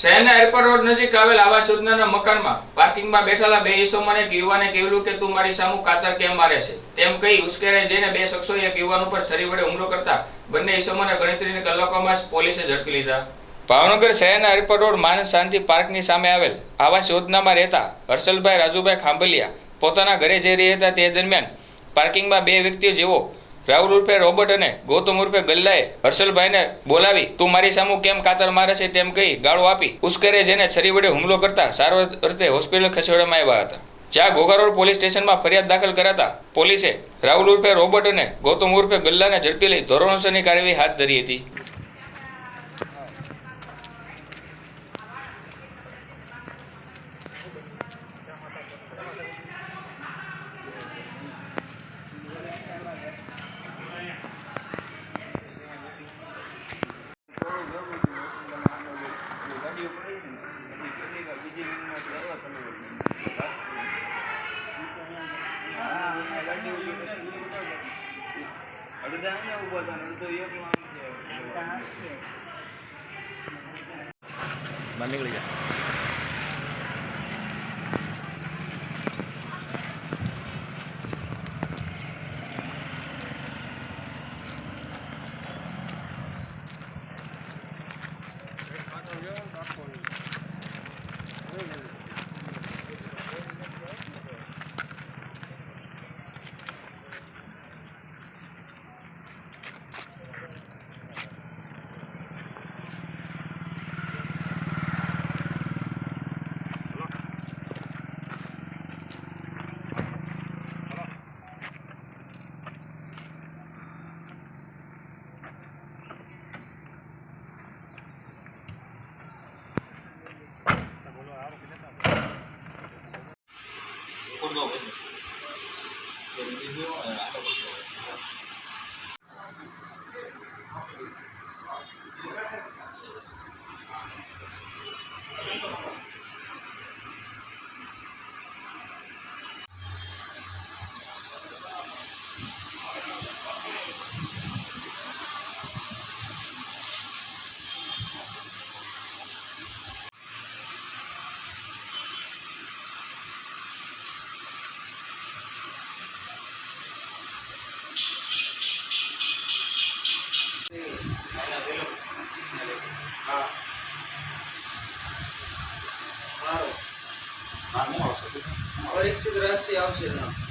શહેરના એરપોર્ટ નજીક આવેલ આવાસ યોજનાના મકાનમાં પાર્કિંગમાં બેઠેલા બે ઈસમોને એક યુવાને કહેલું કે, તું મારી સામુ કાતર કેમ મારે છે? તેમ કહી ઉશ્કેરે જઈને બે શખ્સોએ એક યુવાન ઉપર છરી વડે હુમલો કરતા બંને ઈસમોને ગણતરીની કલાકોમાં જ પોલીસે ઝડપી લીધા. ભાવનગર શહેરના એરપોર્ટ રોડ માનસ શાંતિ પાર્કની સામે આવેલ આવાસ યોજનામાં રહેતા હર્ષલભાઈ રાજુભાઈ ખાંભલિયા પોતાના ઘરે જઈ રહ્યા હતા તે દરમિયાન પાર્કિંગમાં બે વ્યક્તિઓ જેવો રાહુલ ઉર્ફે રોબર્ટ અને ગૌતમ ઉર્ફે ગલ્લાએ હર્ષલભાઈને બોલાવી, તું મારી સામું કેમ કાતર મારે છે? તેમ કહી ગાળો આપી. ઉશ્કેરે જેને છરી વડે હુમલો કરતા સારવાર અર્થે હોસ્પિટલ ખસેડવામાં આવ્યા હતા. જ્યાં ઘોઘારોડ પોલીસ સ્ટેશનમાં ફરિયાદ દાખલ કરાતા પોલીસે રાહુલ ઉર્ફે રોબર્ટ અને ગૌતમ ઉર્ફે ગલ્લાને ઝડપી લઈ ધોરણસરની કાર્યવાહી હાથ ધરી હતી. બહાર નીકળી 不要打火。Por favor. જા પરીક્ષિત રાશિ આવશે. ના